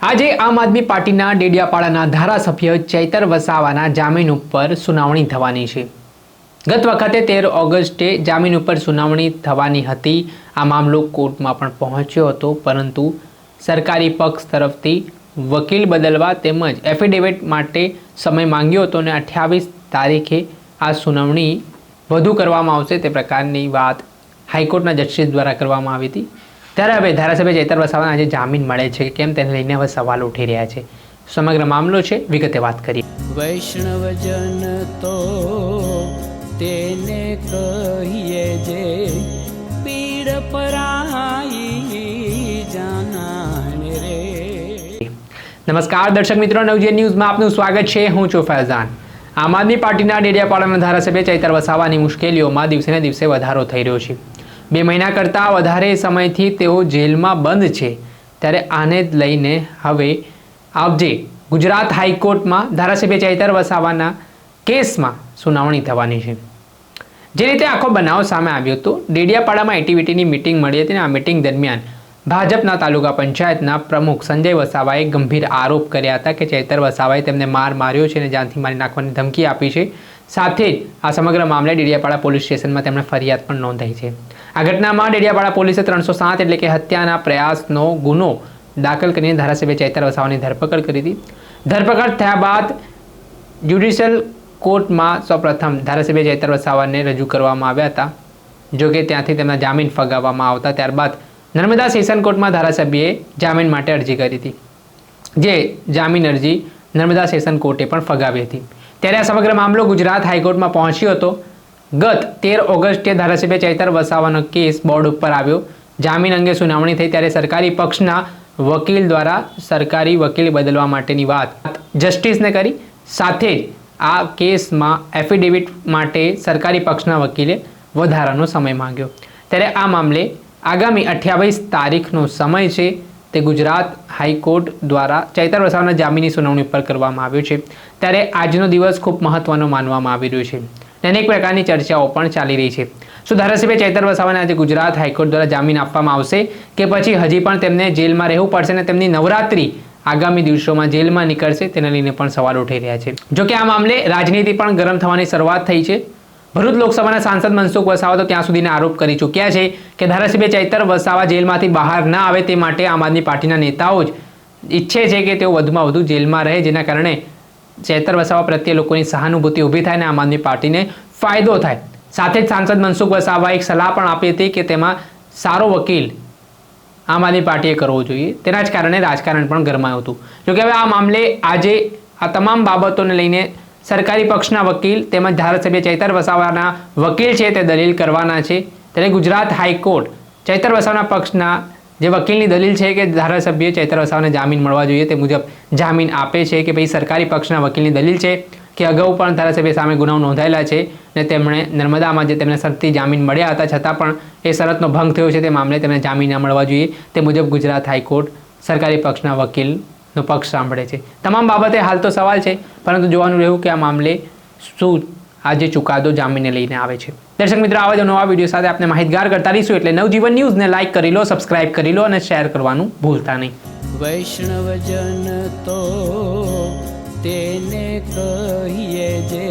આજે આમ આદમી પાર્ટીના ડેડિયાપાડાના ધારાસભ્ય ચૈતર વસાવાના જામીન ઉપર સુનાવણી થવાની છે. ગત વખતે તેર ઓગસ્ટે જામીન ઉપર સુનાવણી થવાની હતી. આ મામલો કોર્ટમાં પણ પહોંચ્યો હતો, પરંતુ સરકારી પક્ષ તરફથી વકીલ બદલવા તેમજ એફિડેવિટ માટે સમય માંગ્યો હતો અને અઠ્યાવીસ તારીખે આ સુનાવણી વધુ કરવામાં આવશે તે પ્રકારની વાત હાઈકોર્ટના જસ્ટિસ દ્વારા કરવામાં આવી હતી. ત્યારે હવે ધારાસભ્ય ચૈતર વસાવાના આજે જામીન મળે છે કે કેમ તેને લઈને હવે સવાલ ઉઠી રહ્યા છે. સમગ્ર મામલો છે વિગતે વાત કરીએ. વૈષ્ણવજન તો તેને કહીએ જે પીડ પરાઈ જાનાને રે. નમસ્કાર દર્શક મિત્રો નવજીવન ન્યૂઝમાં આપનું સ્વાગત છે. હું છું ફૈઝાન. આમ આદમી પાર્ટીના ડેડિયાપાડાના ધારાસભ્ય ચૈતર વસાવાની મુશ્કેલીઓમાં દિવસે ને દિવસે વધારો થઈ રહ્યો છે. બે મહિના કરતાં વધારે સમયથી તેઓ જેલમાં બંધ છે. ત્યારે આને જ લઈને હવે આવજે ગુજરાત હાઈકોર્ટમાં ધારાસભ્ય ચૈતર વસાવાના કેસમાં સુનાવણી થવાની છે. જે રીતે આખો બનાવ સામે આવ્યો હતો, ડેડિયાપાડામાં એટીવીટીની મિટિંગ મળી હતી અને આ મિટિંગ દરમિયાન ભાજપના તાલુકા પંચાયતના પ્રમુખ સંજય વસાવાએ ગંભીર આરોપ કર્યા હતા કે ચૈતર વસાવાએ તેમને માર માર્યો છે અને જાનથી મારી નાખવાની ધમકી આપી છે. સાથે જ આ સમગ્ર મામલે ડેડિયાપાડા પોલીસ સ્ટેશનમાં તેમણે ફરિયાદ પણ નોંધાઈ છે. આ ઘટનામાં ડેડિયાપાડા પોલીસે ત્રણસો સાત એટલે કે હત્યાના પ્રયાસનો ગુનો દાખલ કરીને ધારાસભ્ય ચૈતર વસાવાની ધરપકડ કરી હતી. ધરપકડ થયા બાદ જ્યુડિશિયલ કોર્ટમાં સૌપ્રથમ ધારાસભ્ય ચૈતર વસાવાને રજૂ કરવામાં આવ્યા હતા. જો કે ત્યાંથી તેમના જામીન ફગાવવામાં આવતા ત્યારબાદ નર્મદા સેશન કોર્ટમાં ધારાસભ્યએ જામીન માટે અરજી કરી હતી. જે જામીન અરજી નર્મદા સેશન કોર્ટે પણ ફગાવી હતી. ત્યારે આ સમગ્ર મામલો ગુજરાત હાઈકોર્ટમાં પહોંચ્યો હતો. ગત તેર ઓગસ્ટે ધારાસભ્ય ચૈતર વસાવાનો કેસ બોર્ડ ઉપર આવ્યો. જામીન અંગે સુનાવણી થઈ ત્યારે સરકારી પક્ષના વકીલ દ્વારા સરકારી વકીલ બદલવા માટેની વાત. જસ્ટિસને કરી સાથે જ આ કેસમાં એફિડેવિટ માટે સરકારી પક્ષના વકીલે વધારાનો સમય માંગ્યો. ત્યારે આ મામલે આગામી અઠ્યાવીસ તારીખનો સમય છે તે ગુજરાત હાઈકોર્ટ દ્વારા ચૈતર વસાવાના જામીનની સુનાવણી ઉપર કરવામાં આવ્યો છે. ત્યારે આજનો દિવસ ખૂબ મહત્વનો માનવામાં આવી રહ્યો છે. અનેક પ્રકારની ચર્ચાઓ પણ ચાલી રહી છે. શું ધારાસભ્ય ચૈતર વસાવાને આજે ગુજરાત હાઈકોર્ટ દ્વારા જામીન આપવામાં આવશે કે પછી હજી પણ તેમને જેલમાં રહેવું પડશે અને તેમની નવરાત્રી આગામી દિવસોમાં જેલમાં નીકળશે તેના લઈને પણ સવાલ ઉઠી રહ્યા છે. જોકે આ મામલે રાજનીતિ પણ ગરમ થવાની શરૂઆત થઈ છે. ભરૂચ લોકસભાના સાંસદ મનસુખ વસાવા તો ત્યાં સુધીના આરોપ કરી ચૂક્યા છે કે ધારાસભ્ય ચૈતર વસાવા જેલમાંથી બહાર ના આવે તે માટે આમ આદમી પાર્ટીના નેતાઓ જ ઈચ્છે છે કે તેઓ વધુમાં વધુ જેલમાં રહે, જેના કારણે ચૈતર વસાવા પ્રત્યે લોકોની સહાનુભૂતિ ઊભી થાય અને આમ આદમી પાર્ટીને ફાયદો થાય. સાથે જ સાંસદ મનસુખ વસાવાએ એક સલાહ પણ આપી હતી કે તેમાં સારો વકીલ આમ આદમી પાર્ટીએ કરવો જોઈએ. તેના જ કારણે રાજકારણ પણ ગરમાયું હતું. જોકે હવે આ મામલે આજે આ તમામ બાબતોને લઈને સરકારી પક્ષના વકીલ તેમજ ધારાસભ્ય ચૈતર વસાવાના વકીલ છે તે દલીલ કરવાના છે. ત્યારે ગુજરાત હાઈકોર્ટ ચૈતર વસાવાના પક્ષના જે વકીલની દલીલ છે કે ધારાસભ્ય ચૈત્ર વસાવાને જામીન મળવા જોઈએ, તે મુજબ જામીન આપે છે કે ભાઈ સરકારી પક્ષના વકીલની દલીલ છે કે અગાઉ પણ ધારાસભ્ય સામે ગુનાઓ નોંધાયેલા છે અને તેમણે નર્મદામાં જે તેમને શરતી જામીન મળ્યા હતા, છતાં પણ એ શરતનો ભંગ થયો છે તે મામલે તેમને જામીન ના મળવા જોઈએ. તે મુજબ ગુજરાત હાઈકોર્ટ સરકારી પક્ષના વકીલનો પક્ષ સાંભળે છે. તમામ બાબતે હાલ તો સવાલ છે, પરંતુ જોવાનું રહ્યું કે આ મામલે શું આજે ચુકાદો જામીને લઈને આવે છે. દર્શક મિત્રો, આવા જ નવા વીડિયો સાથે આપણે માહિતગાર કરતા રહીશું એટલે નવજીવન ન્યૂઝને લાઇક કરી લો સબસ્ક્રાઇબ કરી લો અને શેર કરવાનું ભૂલતા નહીં. વૈષ્ણવજન તો તેને કહીએ જે